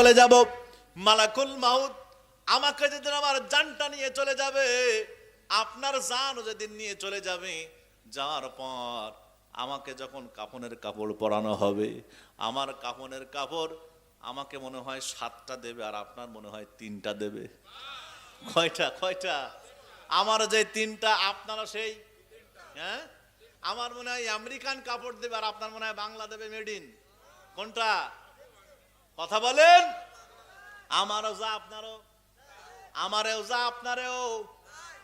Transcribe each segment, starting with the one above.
চলে যাব। মালাকুল মাউত আমাকে যেদিন আমার জানটা নিয়ে চলে যাবে, আপনার জান যেদিন নিয়ে চলে যাবে, যাওয়ার পর আমাকে যখন কাফনের কাপড় পরানো হবে, আমার কাফনের কাপড় আমাকে মনে হয় সাতটা দেবে আর আপনার মনে হয় তিনটা দেবে। কয়টা কয়টা? আমার যে তিনটা আপনারা সেই। হ্যাঁ? আমার মনে হয় আমেরিকান কাপড় দেবে আর আপনার মনে হয় বাংলা দেবে মেডিন কোনটা? কথা বলেন? আমারও যা আপনারও। আমারেও যা আপনারেও।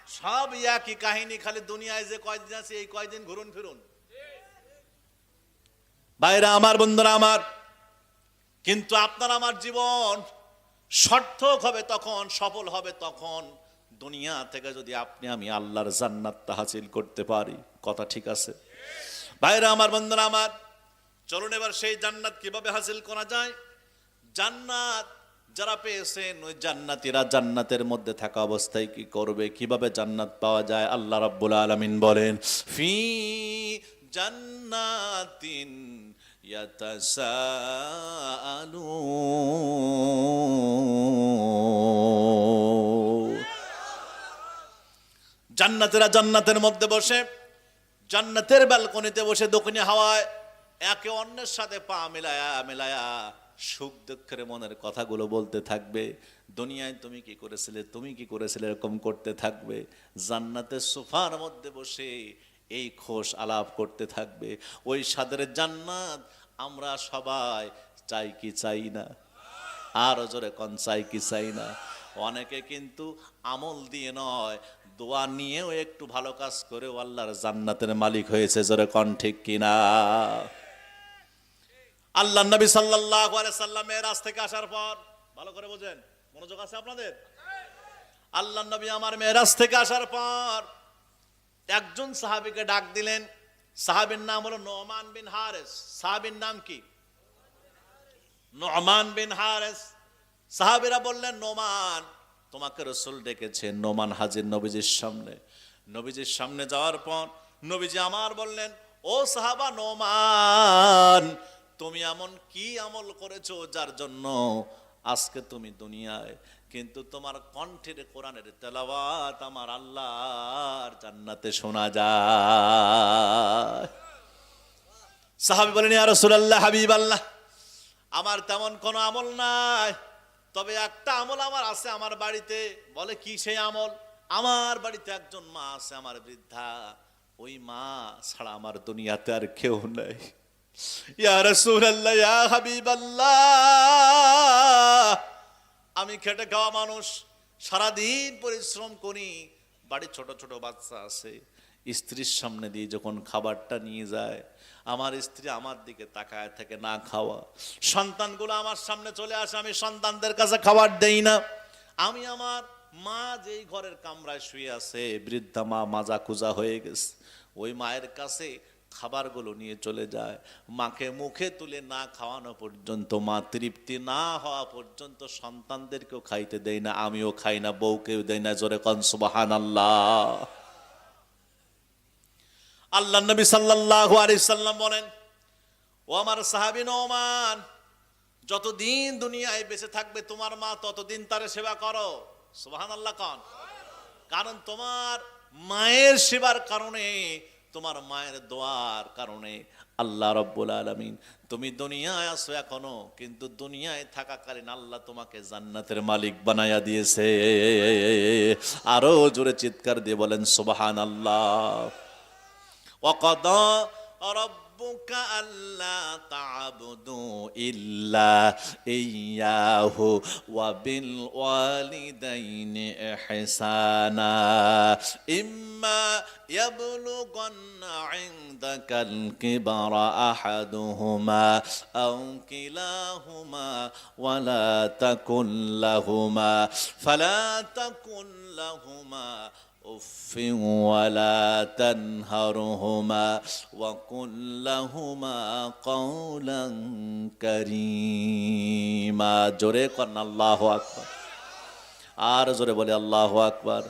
সব একই কাহিনী, খালি দুনিয়ায় যে কয়দিন আছে, এই কয়দিন ঘুরুন ফিরুন। বাইরে আমার বন্ধুরা, আমার। কিন্তু আপনার আমার জীবন সার্থক হবে তখন, সফল হবে তখন। দুনিয়া থেকে যদি আপনি আমি আল্লাহর জান্নাতটা হাসিল করতে পারি, কথা ঠিক আছে? বাইরে আমার বন্ধুরা, আমার। চলুন এবার সেই জান্নাত কীভাবে হাসিল করা যায়? জান্নাত যারা পেয়েছেন, ওই জান্নাতীরা জান্নাতের মধ্যে থাকা অবস্থায় কি করবে? কীভাবে জান্নাত পাওয়া যায়? আল্লাহ রাব্বুল আলামিন বলেন, ফি জান্নাতিন জান্নাতেরা জান্নাতের মধ্যে বসে, জান্নাতের ব্যালকনিতে বসে দক্ষিণে হাওয়ায় একে অন্যের সাথে পা মেলায়া মেলায়া সুখ দুঃখের মনের কথাগুলো বলতে থাকবে। দুনিয়ায় তুমি কি করেছিলে, তুমি কি করেছিলে এরকম করতে থাকবে। জান্নাতের সোফার মধ্যে বসে এই খোশ আলাপ করতে থাকবে। ওই সাদের জান্নাত আমরা সবাই চাই কি চাই না। আরও জোরে কন, চাই কি চাই না। অনেকে কিন্তু আমল দিয়ে নয়, দোয়া নিয়েও একটু ভালো কাজ করেও আল্লাহর জান্নাতের মালিক হয়েছে। জোরে কন, ঠিক কিনা? আল্লাহ নবী আলাইহি সাল্লাম মেরাজ থেকে আসার পর, ভালো করে বোঝেন, মনোযোগ আছে আপনাদের? আল্লাহ নবী আমার মেরাজ থেকে আসার পর একজন সাহাবীকে ডাক দিলেন। সাহাবীর নাম হলো নোমান বিন হারেস। সাহাবীর নাম কি? নোমান বিন হারেস। সাহাবীরা বললেন, নোমান, তোমাকে রসুল ডেকেছে, নোমান হাজির নবীজির সামনে। নবীজির সামনে যাওয়ার পর নবীজি আমার বললেন, ও সাহাবা, নোমান তুমি এমন কি আমল করেছ যার জন্য আজকে তুমি দুনিয়ায়? কিন্তু তোমার কণ্ঠের কোরআনের তেলাওয়াত আমার আল্লাহর জান্নাতে শোনা যায়। সাহাবি বলেন, ইয়া রাসূলুল্লাহ হাবিব আল্লাহ আমার তেমন কোনো আমল নাই। তবে একটা আমল আমার আছে আমার বাড়িতে। বলে, কি সেই আমল? আমার বাড়িতে একজন মা আছে, আমার বৃদ্ধা। ওই মা ছাড়া আমার দুনিয়াতে আর কেউ নেই। আমি খেটে খাওয়া মানুষ, সারাদিন পরিশ্রম করি। বাড়ির ছোট ছোট বাচ্চা আছে, স্ত্রীর সামনে দিয়ে যখন খাবারটা নিয়ে যায়, আমার স্ত্রী আমার দিকে তাকায় থেকে না খাওয়া। সন্তানগুলো আমার সামনে চলে আসে, আমি সন্তানদের কাছে খাবার দেই না। আমি আমার মা যেই ঘরের কামরায় শুয়ে আছে, বৃদ্ধা মা মাজা কুজা হয়ে গেছে। ওই মায়ের কাছে খাবারগুলো নিয়ে চলে যায়। মাকে মুখে তুলে না খাওয়ানো পর্যন্ত, মা তৃপ্তি না হওয়া পর্যন্ত সন্তানদেরকেও খাইতে দেয় না, আমিও খাই না, বউকেও দেয় না, জোরে কনসুবাহান আল্লাহ আল্লাহ নবী সাল্লাল্লাহু আলাইহি সাল্লাম বলেন, ও আমার সাহাবী নোমান যতদিন দুনিয়ায় বেঁচে থাকবে তোমার মা ততদিন তার সেবা করো। সুবহানাল্লাহ কন। কারণ তোমার মায়ের সেবার কারণে তোমার মায়ের দোয়ার কারণে আল্লাহ রব্বুল আলমিন, তুমি দুনিয়ায় আসো এখনও, কিন্তু দুনিয়ায় থাকাকালীন আল্লাহ তোমাকে জান্নাতের মালিক বানায়া দিয়েছে। আরও জোরে চিৎকার দিয়ে বলেন সুবাহান আল্লাহ অকদ রব ربك ألا تعبدوا إلا إياه وبالوالدين إحسانا. إما يبلغن عندك الكبر أحدهما أو كلاهما ولا تكن لهما فلا تكن لهما اف ولا تنهرهما وقل لهما قولا كريما জোরে করেন আল্লাহ আকবার আর জোরে বলে আল্লাহ আকবার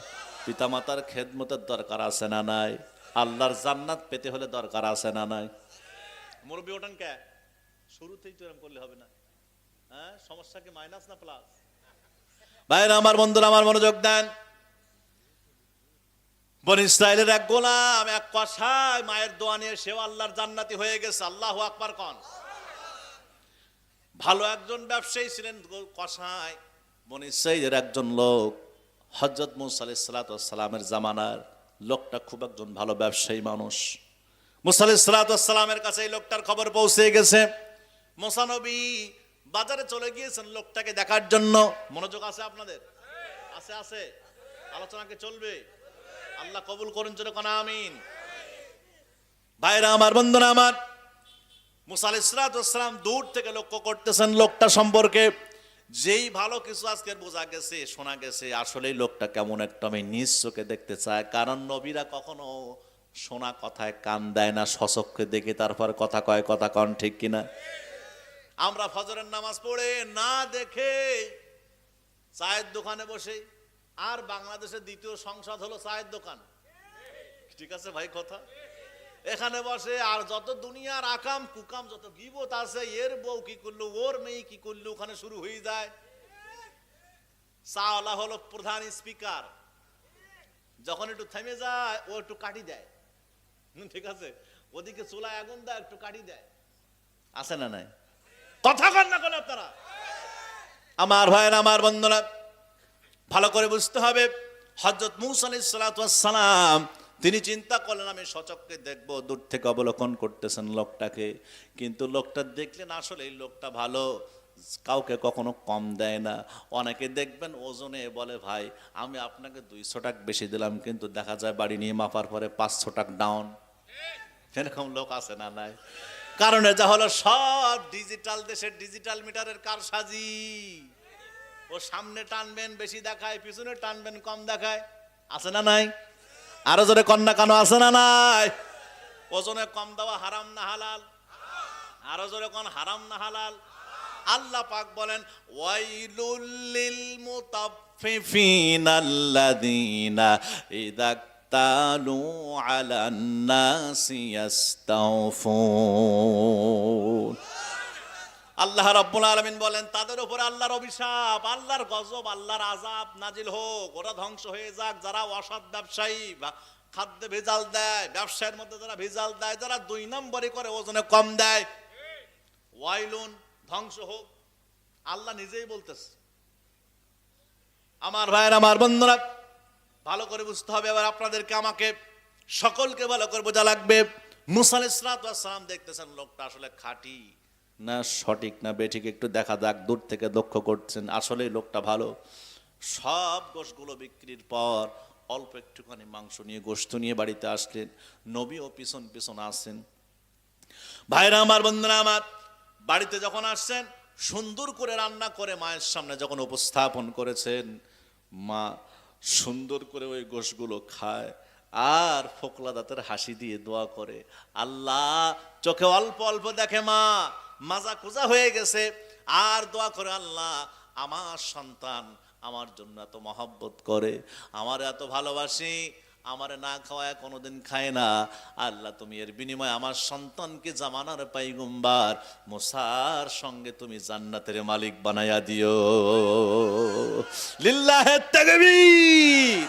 পিতামাতার খেদমতের দরকার আছে না নাই আল্লাহর জান্নাত পেতে হলে দরকার আছে না নাই মুরব্বী ওঠান কে শুরুতেই তো এরকম করলে হবে না হ্যাঁ সমস্যা কি মাইনাস না প্লাস ভাইরা আমার বন্ধুরা আমার মনোযোগ দেন বন ইসরায়েলের এক গোলাম, এক কষায় মায়ের দোয়া নিয়ে সেও আল্লাহর জান্নাতি হয়ে গেছে। আল্লাহ আকবার কন। ভালো একজন ব্যবসায়ী ছিলেন কষায় বন ইসরায়েলের একজন লোক হজরত মুসা সালামের জামানার লোকটা খুব একজন ভালো ব্যবসায়ী মানুষ। মুসা সালামের কাছে এই লোকটার খবর পৌঁছে গেছে। মোসানবী বাজারে চলে গিয়েছেন লোকটাকে দেখার জন্য। মনোযোগ আছে আপনাদের? আছে আছে। আলোচনাকে চলবে? আল্লাহ কবুল করুন চলে কোন আমিন। ভাইরা আমার, বন্ধুরা আমার, মুসা ইসলাতাম দূর থেকে লক্ষ্য করতেছেন লোকটা সম্পর্কে। যেই ভালো কিছু আজকের বোঝা গেছে, শোনা গেছে আসলে লোকটা কেমন একটা আমি নিজ চোখে দেখতে চাই। কারণ নবীরা কখনো শোনা কথায় কান দেয় না, সচক্ষে দেখে তারপর কথা কয়, কথা কন ঠিক কিনা? আমরা ফজরের নামাজ পড়ে না দেখে চায়ের দোকানে বসে আর বাংলাদেশের দ্বিতীয় সংসদ হলো চায়ের দোকান। ঠিক আছে ভাই কথা? এখানে বসে আর যত দুনিয়ার আকাম কুকাম যত গিবত আছে, এর বউ কি করল, ওর মেয়ে কি করল, ওখানে শুরু হয়ে যায়। চাওয়ালা হলো প্রধান স্পিকার। যখন একটু থেমে যায়, ও একটু কাটি দেয়। ঠিক আছে? ওদিকে চুলায় আগুন দেয়, একটু কাটি দেয়। আছে না নাই? কথা কন না কেন আপনারা? আমার ভাইয়ের, আমার বন্ধুরা ভালো করে বুঝতে হবে। হজরত মুসা সালাম, তিনি চিন্তা করলেন, আমি সচককে দেখব, দূর থেকে অবলোকন করতেছেন লোকটাকে। কিন্তু লোকটা দেখলেন আসলে এই লোকটা ভালো, কাউকে কখনো কম দেয় না। অনেকে দেখবেন ওজনে বলে, ভাই, আমি আপনাকে দুইশো টাকা বেশি দিলাম, কিন্তু দেখা যায় বাড়ি নিয়ে মাপার পরে পাঁচশো টাকা ডাউন এরকম লোক আছে না নাই? কারণ যা হলো, সব ডিজিটাল দেশের ডিজিটাল মিটারের কারসাজি। ও সামনে টানবেন, বেশি দেখায়, পিছনে টানবেন, কম দেখায়। আছে না নাই? আরও জোরে কন্যা কানো, আছে না নাই? ওজনে কম দেওয়া হারাম না হালাল? আরও জোরে কোন, হারাম না হালাল? আল্লাহ পাক বলেন, ওয়াইলুল লিল মুতাফফিফিন আল্লাযীনা ইযা তালু আলান নাসি ইয়াস্তাউফুন। আল্লাহ রাব্বুল আলামিন বলেন, তাদের উপরে আল্লাহর অভিশাপ, আল্লাহর গজব, আল্লাহর আযাব নাজিল হোক। ওরা ধ্বংস হয়ে যাক, যারা অসৎ ব্যবসায়ী খাদ্যে ভেজাল দেয়, ব্যবসায়ের মধ্যে যারা ভেজাল দেয়, যারা দুই নম্বরই করে, ওজনে কম দেয়। ওয়াইলুন, ধ্বংস হোক। আল্লাহ নিজেই বলতেছে। আমার ভাইয়ের, আমার বন্ধুরা, ভালো করে বুঝতে হবে। এবার আপনাদেরকে আমাকে সকলকে ভালো করে বোঝা লাগবে। মুসাল ইসলাম দেখতেছেন, লোকটা আসলে খাঁটি। না সঠিক, না বেঠিক, একটু দেখা যাক, দূর থেকে লক্ষ্য করছেন আসলে লোকটা ভালো। সব গোশগুলো বিক্রির পর অল্প একটুখানি মাংস নিয়ে গোস্ত নিয়ে বাড়িতে আসলেন। নবী ও পিছন পিছন আসছেন ভাইরা আমার, বন্ধুরা আমার, বাড়িতে যখন আসছেন, সুন্দর করে রান্না করে মায়ের সামনে যখন উপস্থাপন করেছেন, মা সুন্দর করে ওই গোশগুলো খায় আর ফোকলা দাঁতের হাসি দিয়ে দোয়া করে, আল্লাহ, চোখে অল্প অল্প দেখে মা মাজা কুজা হয়ে গেছে। আর দোয়া করে, আল্লাহ, আমার সন্তান আমার জন্য এত মহব্বত করে, আমার এত ভালোবাসি, আমারে না খাওয়ায় কোনোদিন খায় না। আল্লাহ, তুমি এর বিনিময়ে আমার সন্তানকে জামানার পাইগুম্বার, মোসার সঙ্গে তুমি জান্নাতের মালিক বানাইয়া দিও। লিল্লাহে তাকবীর!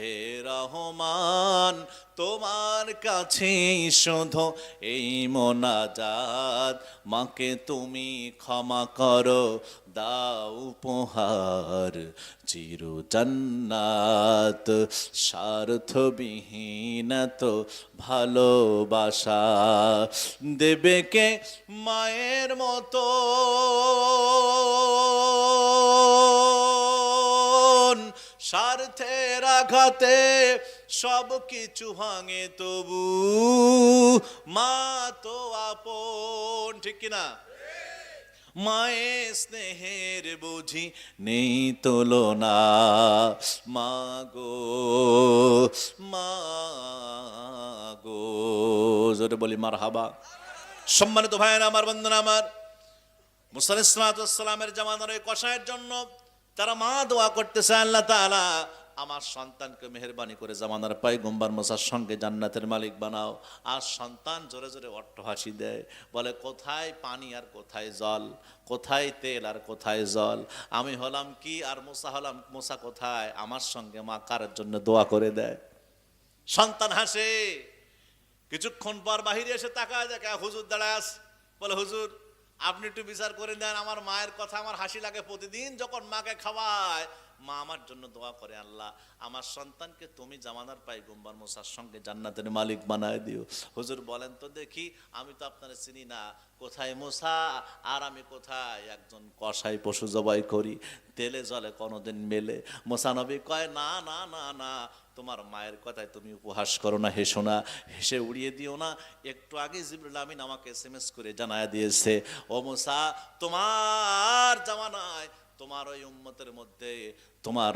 হে রহমান, তোমার কাছে শুধু এই মোনাজাত। মাকে তুমি ক্ষমা করো, দাও উপহার চির জান্নাত স্বার্থবিহীন তো ভালোবাসা, দেবে কে মায়ের মতো? স্বার্থের আঘাতে সব কিছু ভাঙে তবু। মা তো আপন, ঠিক কিনা মায়ের স্নেহের বুঝি নেই তুলনা। মা গো মা গো, জোরে বলি মার হাবা সম্মানিত ভাইয়ের, আমার বন্ধন আমার মুসাল ইসলামের জামানার ওই কষায়ের জন্য তারা মা দোয়া করতেছে, আল্লাহ তাআলা আমার সন্তানকে মেহরবানি করে জামানার পাই গম্বার মশার সঙ্গে জান্নাতের মালিক বানাও। আর সন্তান জোরে জোরে অট্ট হাসি দেয়, বলে, কোথায় পানি আর কোথায় জল? কোথায় তেল আর কোথায় জল? আমি হলাম কি আর মোসা হলাম, মোসা কোথায়? আমার সঙ্গে মা কারের জন্য দোয়া করে দেয়? সন্তান হাসে। কিছুক্ষণ পর বাহিরে এসে তাকায় দেখে হুজুর দাঁড়াস বলে, হুজুর আপনি একটু বিচার করে দেন, আমার মায়ের কথা, আমার হাসি লাগে প্রতিদিন যখন মাকে খাওয়ায় মা আমার জন্য দোয়া করে আল্লাহ, আমার সন্তানকে তুমি জামানার পাই গুম্বার মোসার সঙ্গে জান্নাতের মালিক বানায় দিও। হুজুর বলেন তো দেখি, আমি তো আপনার চিনি না। কোথায় মোসা? আর আমি কোথায়? একজন কষাই পশু জবাই করি, তেলে জলে কোনোদিন মেলে। মোসা নবী কয়, না না না না, তোমার মায়ের কথায় তুমি উপহাস করো না, হেসো না, হেসে উড়িয়ে দিও না। একটু আগে জিবরুল আমিন আমাকে এস করে জানায় দিয়েছে, ও মোসা, তোমার জামানায় তোমার ওই উম্মতের মধ্যে, তোমার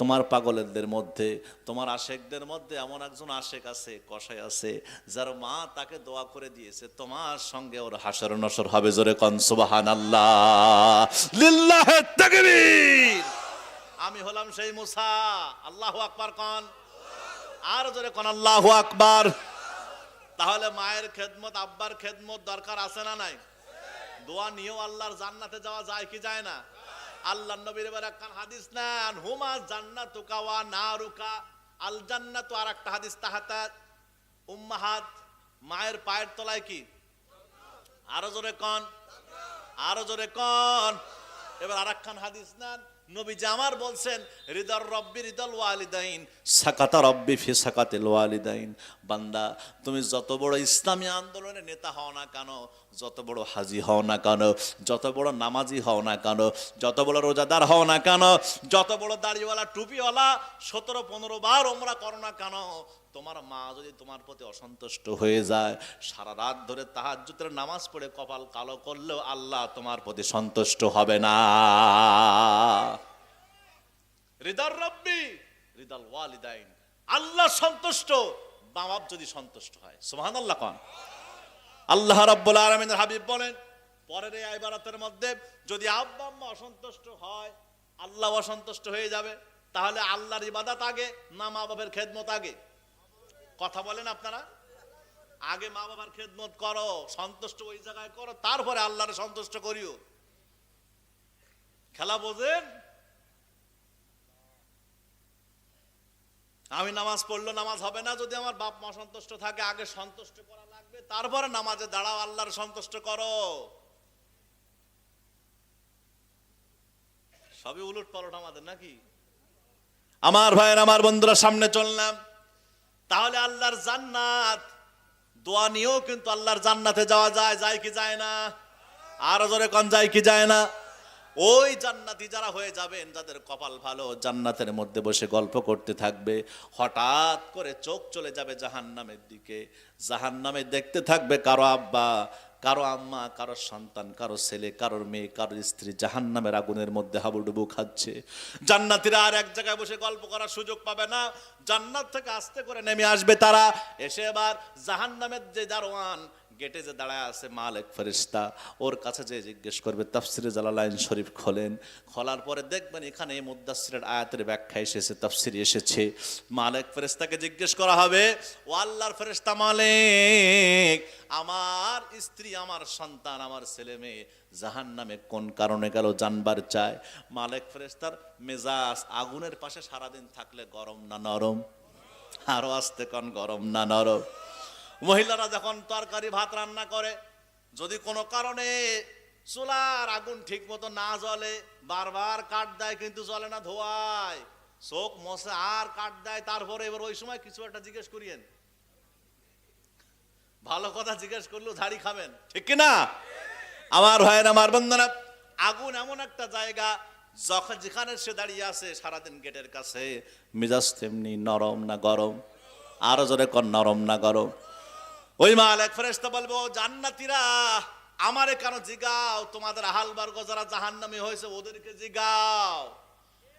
তোমার পাগলেরদের মধ্যে, তোমার আশেকদের মধ্যে এমন একজন আশেক আছে কষাই আছে, যার মা তাকে দোয়া করে দিয়েছে, তোমার সঙ্গে ওর হাসর নসর হবে জোরে কন সুবাহান আল্লাহ আমি হলাম সেই মুসা, আল্লাহ আকবার কন। আর জোরে কন, আল্লাহ আকবার। তাহলে মায়ের খেদমত, আব্বার খেদমত দরকার আছে না নাই? দোয়া নিয়েও আল্লাহর জান্নাতে যাওয়া যায় কি যায় না? আল্লাহ নবীর এবার একখান হাদিস নেন, হুমা জান্নাতু কাওয়া নারুকা? আল জান্নাতু আর একটা হাদিস তাহাতা উম্মাহাত, মায়ের পায়ের তলায় কি? আরও জোরে কন, আরও জোরে কন। এবার আর হাদিস নেন নবী জামার বলছেন হৃদর রব্বি হৃদল ওয়ালিদাইন, সাকাতা রব্বি ফি সাকাতিল ওয়ালিদাইন। বান্দা, তুমি যত বড় ইসলামী আন্দোলনের নেতা হও না কেন, যত বড় হাজি হও না কেন, যত বড় নামাজি হও না কেন, যত বড় রোজাদার হও না কেন, যত বড় দাড়িওয়ালা, টুপিওয়ালা, সতেরো পনেরো বার ওমরা করো না কেন তোমার মা যদি তোমার প্রতি অসন্তুষ্ট হয়ে যায়, সারা রাত ধরে তাহাজ্জুদের নামাজ পড়ে কপাল কালো করলেও আল্লাহ তোমার প্রতি সন্তুষ্ট হবে না। হৃদর রব্বি হৃদল ওয়ালিদাইন। আল্লাহ সন্তুষ্ট মা বাপ যদি সন্তুষ্ট হয়। সুবহান আল্লাহ কন। আল্লাহ রাব্বুল আলামিনের হাবিব বলেন, পরের এই আইবারাতের মধ্যে যদি আব্বা আম্মা অসন্তুষ্ট হয়, আল্লাহ অসন্তুষ্ট হয়ে যাবে, তাহলে আল্লাহর ইবাদত আগে, না মা বাবার খেদমত আগে। কথা বলেন আপনারা? আগে মা বাবার খেদমত করো, সন্তুষ্ট ওই জায়গায় করো, তারপরে আল্লাহর সন্তুষ্ট করিও। খেলা বোঝেন? আমি নামাজ পড়ল নামাজ হবে না, যদি আমার বাপ মা সন্তুষ্ট থাকে, আগে সন্তুষ্ট করা লাগবে, তারপরে নামাজে দাঁড়াও, আল্লাহর সন্তুষ্ট করো। সবই উলট পালট আমাদের নাকি? আমার ভাইয়ের, আমার বন্ধুরা সামনে চললাম। তাহলে আল্লাহর জান্নাত। দোয়া নিয়েও কিন্তু আল্লাহর জান্নাতে যাওয়া যায় যায় কি যায় না? আরও জোরে কন, যায় কি যায় না? ওই জান্নাতি যারা হয়ে যাবেন, যাদের কপাল ভালো, জান্নাতের মধ্যে বসে গল্প করতে থাকবে, হঠাৎ করে চোখ চলে যাবে জাহান নামের দিকে। জাহান নামে দেখতে থাকবে কারও আব্বা কারও আম্মা, কারও সন্তান, কারও ছেলে, কারোর মেয়ে, কারোর স্ত্রী জাহান্নামের আগুনের মধ্যে হাবুডুবু খাচ্ছে। জান্নাতিরা আর এক জায়গায় বসে গল্প করার সুযোগ পাবে না। জান্নাত থেকে আস্তে করে নেমে আসবে তারা। এসে এবার জাহান্নামের যে দারোয়ান, গেটে যে দাঁড়ায় আছে মালিক ফেরিস্তা ওর কাছে যে জিজ্ঞেস করবে, তাফসিরে জালালাইন শরীফ খোলেন? খোলার পরে দেখবেন এখানে মুদাসিরের আয়াতের ব্যাখ্যা এসেছে, তাফসির এসেছে। মালিক ফেরিস্তাকে জিজ্ঞেস করা হবে, ও আল্লাহর ফেরিস্তা মালিক, আমার স্ত্রী আমার সন্তান, আমার ছেলে মেয়ে জাহান নামে কোন কারণে গেল জানবার চায় মালিক ফেরেস্তার মেজাজ আগুনের পাশে সারাদিন থাকলে গরম না নরম? আরও আসতে কোন গরম না নরম? মহিলারা যখন তরকারি, ভাত রান্না করে, যদি কোনো কারণে চুলার আগুন ঠিক মতো না জ্বলে, বারবার কাট দেয় কিন্তু জ্বলে না ধোয়ায়, চোখ মশে আর কাট দেয়, তারপরে এবার ওই সময় কিছু একটা জিজ্ঞেস করিয়েন। ভালো কথা জিজ্ঞেস করলেও ঝাড়ি খাবেন। ঠিক কি না আমার ভাইয়ের আমার বন্ধনা আগুন এমন একটা জায়গা যখন যেখানে সে দাঁড়িয়ে আছে সারাদিন গেটের কাছে মেজাজ তেমনি নরম না গরম আরও জোরে কর নরম না গরম। ওই মাল এক ফেরেস্তা বলব জান্নাতিরা আমারে কেন জিগাও? তোমাদের হালবার্গ যারা জাহান্নামী হয়েছে ওদেরকে জিগাও।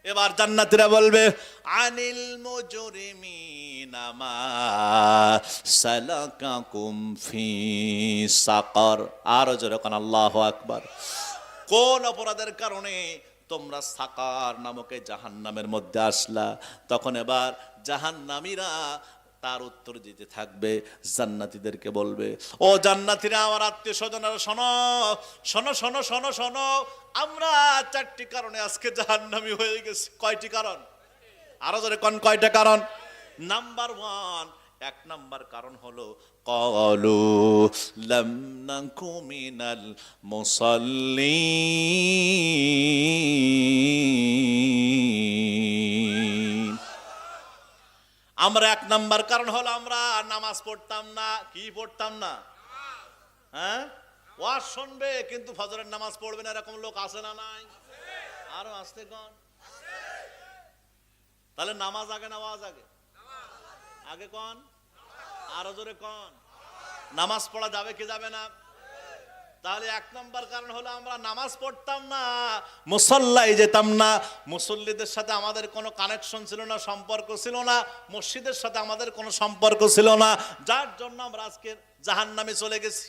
এবার জান্নাতিরা বলবে, আনিল সাকার। আর যেরকম আল্লাহু আকবার। কোন অপরাধের কারণে তোমরা সাকার নামকে জাহান জাহান্নামের মধ্যে আসলা? তখন এবার জাহান্নামীরা তার উত্তর দিতে থাকবে, জান্নাতীদেরকে বলবে, ও জান্নাতীরা, আমার আত্মীয় স্বজনেরা শোনো শোনো শোনো শোনো শোনো, আমরা চারটি কারণে আজকে জাহান্নামি হয়ে গেছি। কয়টি কারণ? আরও ধরে কোন কয়টা কারণ? নাম্বার ওয়ান এক নাম্বার কারণ হলো, কলু লাম মুসাল্লিন। আমরা এক নাম্বার কারণ হলো আমরা নামাজ পড়তাম না। কি পড়তাম না? হ্যাঁ? ওয়াজ শুনবে, কিন্তু ফজরের নামাজ পড়বে না, এরকম লোক আসে না নাই? আরও আসতে কন? তাহলে নামাজ আগে না ওয়াজ আগে? আগে কন? আরও জোরে কন? নামাজ পড়া যাবে কি যাবে না? তাহলে এক নম্বর কারণ হলো আমরা নামাজ পড়তাম না মুসল্লাই যেতাম না। মুসল্লিদের সাথে আমাদের কোনো কানেকশন ছিল না, সম্পর্ক ছিল না। মসজিদের সাথে আমাদের কোনো সম্পর্ক ছিল না। যার জন্য আমরা আজকে জাহান নামে চলে গেছি।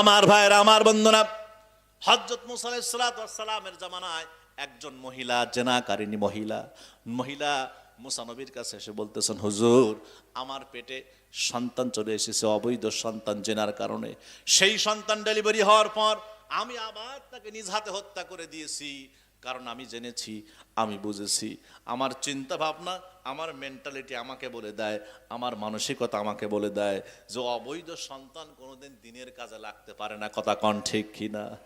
আমার ভাইয়েরা, আমার বন্ধুরা হজরত মুসালামের জামানায় একজন মহিলা জেনাকারিনী মহিলা। মহিলা মুসানবীর কাছে এসে বলতেছেন, হুজুর, আমার পেটে সন্তান চলে এসেছে, অবৈধ সন্তান জেনার কারণে। সেই সন্তান ডেলিভারি হওয়ার পর আমি আবার তাকে নিজ হাতে হত্যা করে দিয়েছি। কারণ আমি জেনেছি, আমি বুঝেছি। আমার চিন্তা ভাবনা, আমার মেন্টালিটি আমাকে বলে দেয়, আমার মানসিকতা আমাকে বলে দেয় যে অবৈধ সন্তান কোনোদিন দিনের কাজে লাগতে পারে না। কথা কন ঠিক কিনা?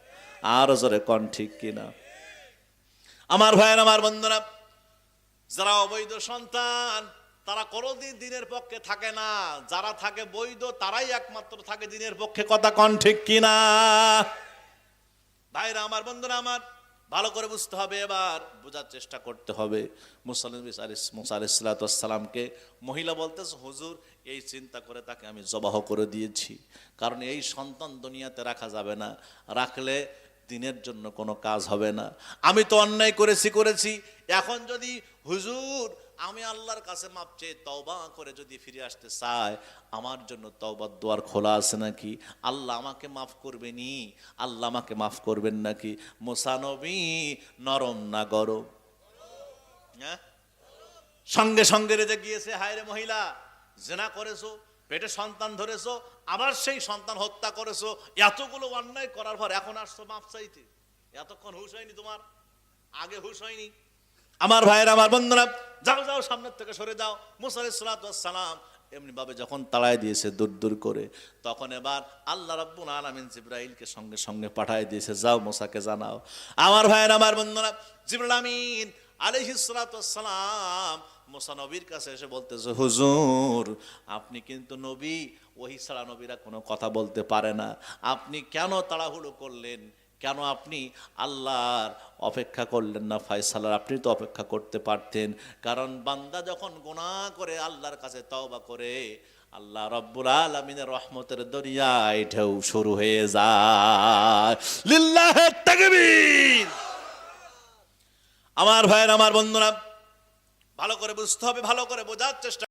আর জোরে কন ঠিক কিনা? আমার ভাইয়ের, আমার বন্ধুরা যারা অবৈধ সন্তান, তারা কোনোদিন দিনের পক্ষে থাকে না। যারা থাকে বৈধ, তারাই একমাত্র থাকে দিনের পক্ষে। কথা কন ঠিক কিনা? ভাইরা আমার, বন্ধুরা আমার, ভালো করে বুঝতে হবে এবার, বোঝার চেষ্টা করতে হবে। মুসালিম মুসা আলাইসালামকে মহিলা বলতেছে, হুজুর, এই চিন্তা করে তাকে আমি জবাহ করে দিয়েছি। কারণ এই সন্তান দুনিয়াতে রাখা যাবে না। রাখলে দিনের জন্য কোনো কাজ হবে না। আমি তো অন্যায় করেছি করেছি। এখন যদি হুজুর, আমি আল্লাহর কাছে মাপ চেয়ে তওবা করে যদি ফিরে আসতে চাই আমার জন্য তওবার দোয়ার খোলা আছে নাকি? আল্লাহ আমাকে মাফ করবেনি আল্লাহ আমাকে মাফ করবেন নাকি? মোসানবী নরম না গরম? হ্যাঁ? সঙ্গে সঙ্গে রেজে গিয়েছে হায়রে মহিলা, জেনা করেছ, পেটে সন্তান ধরেছো, আবার সেই সন্তান হত্যা করেছ, এতগুলো অন্যায় করার পর এখন আসছো মাপ চাইতে। এতক্ষণ হুশ হয়নি তোমার? আগে হুশ হয়নি? আমার ভাইয়ের, আমার বন্ধুরা, যাও যাও, সামনের থেকে সরে যাও। মুসালাম এমনি ভাবে যখন তাড়ায় দিয়েছে দূর দূর করে, তখন এবার আল্লাহ রাব্বুল আলামিন জিব্রাইলকে সঙ্গে সঙ্গে পাঠায় দিয়েছে, যাও মোসাকে জানাও। আমার ভাইয়ের, আমার বন্ধুরা, জিব্রাইল আমিন আলাইহিস সালাম মোসা নবীর কাছে এসে বলতেছে, হুজুর, আপনি কিন্তু নবী, ওহি ছাড়া নবীরা কোনো কথা বলতে পারে না। আপনি কেন তাড়াহুড়ো করলেন? কেন আপনি আল্লাহর অপেক্ষা করলেন না ফায়সালার? আপনি তো অপেক্ষা করতে পারতেন। কারণ বান্দা যখন গোনা করে, আল্লাহর কাছে তওবা করে, আল্লাহ রব্বুল আলমিনের রহমতের দরিয়ায় ঢেউ শুরু হয়ে যায়। আমার ভাইয়ের, আমার বন্ধুরা, ভালো করে বুঝতে হবে, ভালো করে বোঝার চেষ্টা